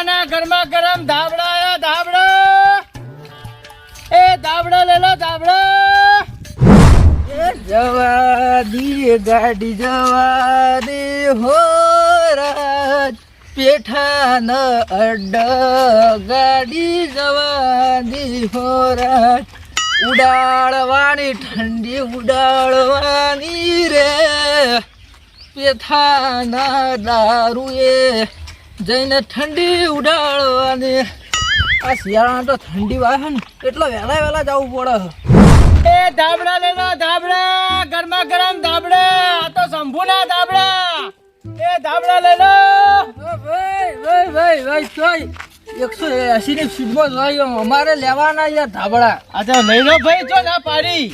ધાબળાના ગરમા ગરમ ધાબડા આયા ધાબળા. એ ધાબડા લે લો ધાબડા જવા દી ગાડી જવા દે હો રાજ પેઠા ન અડ ગાડી જવા દે હો રાજ ઉડાડવાની ઠંડી ઉડાડવાની રે. પેથાના દારૂ એ જઈને ઠંડી ઉડાડવાની આ શિયાળામાં તો ઠંડી વાય ને એટલે વહેલા વહેલા જવું પડે એ ધાબળા લે લો ધાબળા ગરમા ગરમ ધાબળા આ તો શંભુના ધાબડા એ ધાબળા લેનો ભાઈ ભાઈ ભાઈ ભાઈ તોય એકસો એસી ની સ્પીડમાં જોઈએ અમારે લેવાના યાર ધાબળા. આ તો લઈ લો ભાઈ જો ના પાડી.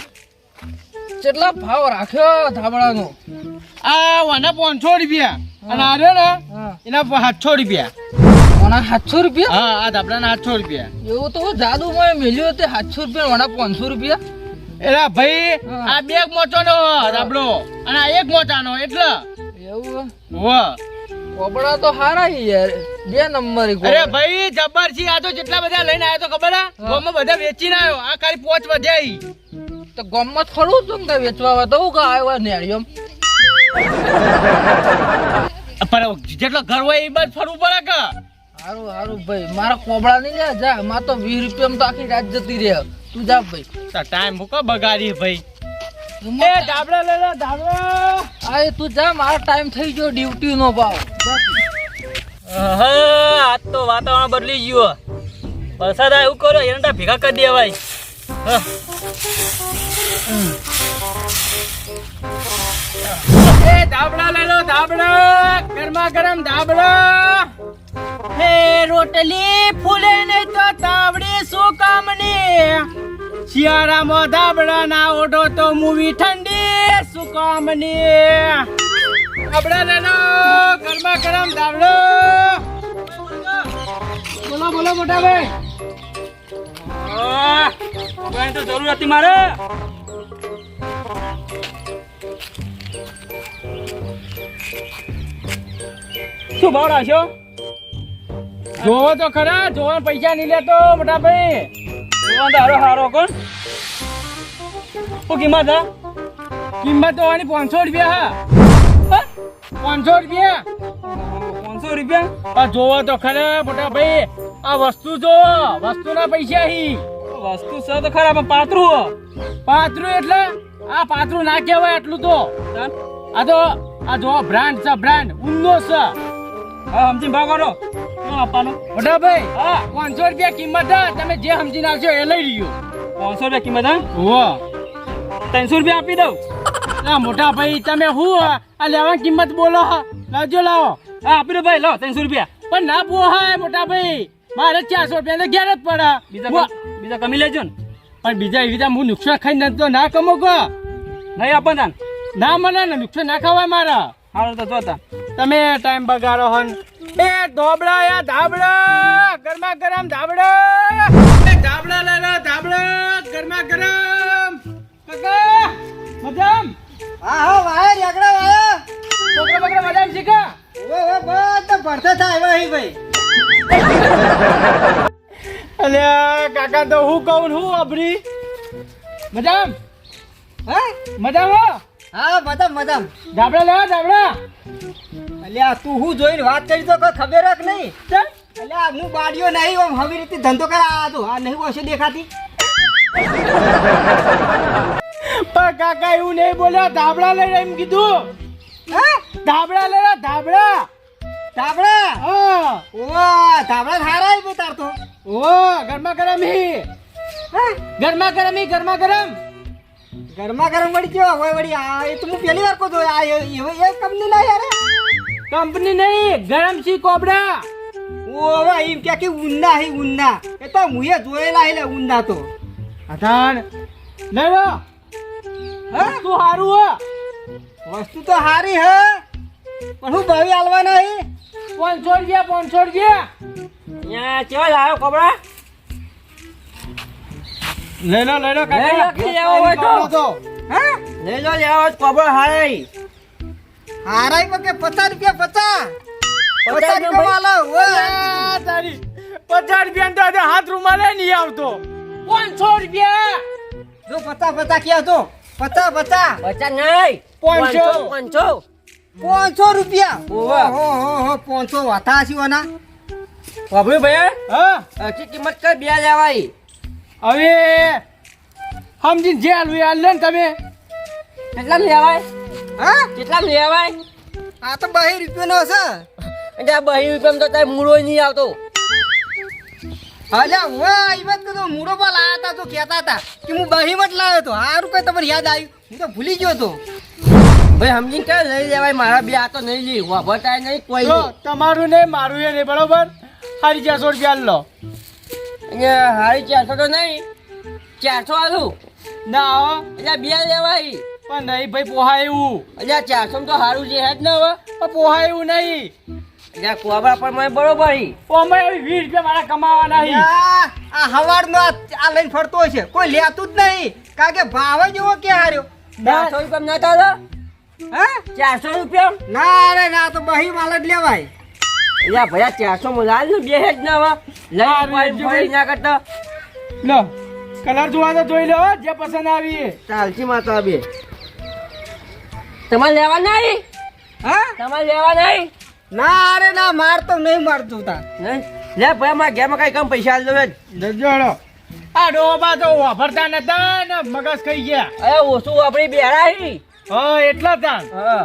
કેટલા ભાવ રાખ્યો ધાબળાનો? આ વાના પાંચસો રૂપિયા. અને આ રહ્યો ને એના સાતસો રૂપિયા. ઓના સાતસો રૂપિયા? હા આ ધાબળાના સાતસો રૂપિયા. એવું તો જાદુ મેં મેલ્યો તે સાતસો રૂપિયા ઓના પાંચસો રૂપિયા. એલા ભાઈ આ બે મોચાનો ધાબળો અને આ એક મોચાનો એટલે. એવું? વાહ કપડા તો હારા યાર બે નંબર અરે ભાઈ જબ્બર છે આ તો જેટલા બધા લઈને આવ્યો તો ખબર હા. બધા વેચીને આવ્યો આ ખાલી પોચ વધ્યા. તો ગામમાં થોડું તું વેચવા તો હું આવ્યો નેળિયમ? પણ જેટલો ઘર હોય એ બસ ફરવું પડે કે? હારું હારું ભાઈ. મારા કોબળા નહીં લે જા. માં તો વીસ રૂપિયામાં તો આખી રાત જતી રહે. તું જા ભાઈ. તો ટાઈમ મૂકો બગાડી ભાઈ. એ મત- ધાબળા લે ધાબળા તું જા મારો ટાઈમ થઈ ગયો ડ્યુટી નો ભાવ. જા. આજ તો વાતાવરણ બદલી ગયું વરસાદ આવે એવું કરો એરંડા ભેગા કરી દેવાય હા. એ ધાબળા લે લો, ધાબળા. ગરમા ગરમ ધાબળા. હે રોટલી ફૂલે તો તાવડી શું શિયાળામાં ધાબળા ઓઢો તો મૂવી ઠંડી શું કામની? ધાબળા લે લો ગરમા ગરમ ધાબળો. બોલો બોલો મોટા ભાઈ તો જરૂર હતી મારે. શું ભાવ રાખ્યો જોવો તો ખરા જોવા પૈસા નહીં લેતો મોટા ભાઈ જોવા તો હારો હારો કોણ? શું કિંમત હા? કિંમત તો આની પાંચસો રૂપિયા હા. પાંચસો રૂપિયા? પાંચસો રૂપિયા? આ જોવો તો ખરા મોટા ભાઈ આ વસ્તુ જોવો વસ્તુના પૈસા હી. વસ્તુ છે તો ખરા પણ પાતરું પાતરું એટલે આ પાતરું ના કહેવાય એટલું તો. આ તો આ જો બ્રાન્ડ છે બ્રાન્ડ ઉન્નો છે. હા સમજી ભાવ કરો શું આપવાનું? મોટા ભાઈ. હા. પાંચસો રૂપિયા કિંમત હા તમે જે સમજી નાખશો એ લઈ રહ્યો પાંચસો રૂપિયા કિંમત હા? વાહ ત્રણસો રૂપિયા આપી દઉં. ના મોટા ભાઈ તમે હું આ લેવાની કિંમત બોલો લાવજો લાવો. હા આપી દો ભાઈ લો ત્રણસો રૂપિયા. પણ ના પોહાય મોટા ભાઈ. મારે ચારસો રૂપિયા તો ઘેર જ પડે. બીજા બીજા કમી લેજો ને. પણ બીજા એવી રીતે હું નુકસાન ખાઈને તો ના કમો કો નહીં આપવાના ના મને ને નુકસાન ના ખવાય મારા. હાલો તો જોતા. તમે ટાઈમ બગાડો હન એ ધોબળા યા ધાબળા ગરમા ગરમ ધાબળા. એ ધાબળા લાલા લો ધાબળા ગરમા ગરમ. કાકા મજામ? હા હા વાયર એકડા વાયર છોકરા બકરા મજામ શીખા ઓ ઓવે બધા ભરતા થાય હી ભાઈ. અલ્યા કાકા તો હું કહું હું અભરી. મજામ? હા? મજામ હો મધમ મધમ ધાબળા લેવા ધાબળા અલ્યા તું હું જોઈને વાત કરી તો કોઈ ખબર જ નહીં. અલ્યા હું બાડીઓ નહીં ઓમ હવે રીતે ધંધો કરા. તો આ નહીં ઓછી દેખાતી. પણ કાકા એવું નહીં બોલ્યા ધાબળા લઈને એમ કીધું. હા? ધાબળા લેવા ધાબળા. ધાબળા? હા. ઓવા ધાબળા થારા તાર તો. ઓ ગરમા ગરમ હી? ગરમા ગરમ હી ગરમા ગરમ. ગરમા ગરમ વળી કેવા હોય વળી આ એ તો હું પહેલી વાર કહું જોયો આ એ એ કંપની ના યાર કંપની નહીં ગરમ સી કોબડા ઓવા એમ કે કે ઉંડા હી ઉન્ના એ તો મુએ જોયેલા હે ઉન્ના તો. અધાન લઈ લો. હા? તું હારું હો. વસ્તુ તો હારી હે પણ હું ભાવી આલવાના હે. પાંચસો રૂપિયા પાંચસો રૂપિયા. ત્યાં કેવા લાવ્યો કપડા લઈ લો લઈ લો લઈ લો, લેવો હોય તો. હા? લઈ લો લેવા હારે. હારાઈ પર કે પચાસ રૂપિયા પચાસ. પચાસ રૂપિયા આલો, ઓય. તારી રૂપિયા તો આજે હાથ રૂમાલે નહીં આવતો. પાંચસો રૂપિયા. જો પચાસ પચાસ ક્યાં તો. પચાસ પચાસ. પચાસ નહીં. પાંચસો. પાંચસો પાંચસો. રૂપિયા. ઓહો હો હો પાંચસો વાતા હશે ઓના. ભાઈ હા? કિંમત કઈ બે લેવાય હવે સમજીને જે હાલવું હાલ લે ને તમે. કેટલા લેવાય? હા? કેટલા લેવાય? આ તો બહી રૂપિયાનો હશે એટલે આ બહી રૂપિયા તો તારે મૂળો નહીં આવતો. અલ્યા હું વાત તો મૂડો પર લાયા હતા તો કહેતા હતા કે હું બહીમત લાવ્યો તો સારું કઈ તમને યાદ આવ્યું? હું તો ભૂલી ગયો હતો. ભાઈ સમજીને ક્યાં લઈ લેવાય? મારા બે આ તો નહીં લી. વાપરતા નહીં કોઈ તમારું નહીં. તમારું મારું એ નહીં બરોબર? સાડી ચારસો રૂપિયા લો. અહીંયા હારી ચારસો તો નહીં ચારસો આલું. ના હો. એટલે બે લેવાય. પણ નહીં ભાઈ પોહાય. એવું એટલે ચારસો તો સારું છે જ ને હવે પણ પોહાય એવું નહીં. એટલે કોબરા પણ મને બરોબર. અમે વીસ રૂપિયા મારા કમાવાના નહીં. આ હવારનો આ લઈને ફરતો હોય છે. કોઈ લેતું જ નહીં. કારણ કે ભાવ જ એવો કે હાર્યો. ચારસો રૂપિયા નતા હા. ચારસો રૂપિયા ના અરે ના તો બહી માલ જ લેવાય. એટલે ભયા ચારસો માં લાલ બે જ ના લઈ ના કરતા. લો કલર જોવા તો જોઈ લો જે પસંદ આવી એ. ચાલતી માતા બે. તમારે લેવા નહીં હા? તમારે લેવા નહીં ના અરે ના માર તો નહીં મારતો તા. લે ભાઈ મારા ઘેરમાં કઈ કમ પૈસા આલી દો જજો હેડો. આ ડોબા તો વાપરતા નતા ને મગજ ખાઈ ગયા. અરે ઓછું આપણી બેરાઈ હી હા એટલા તા હા.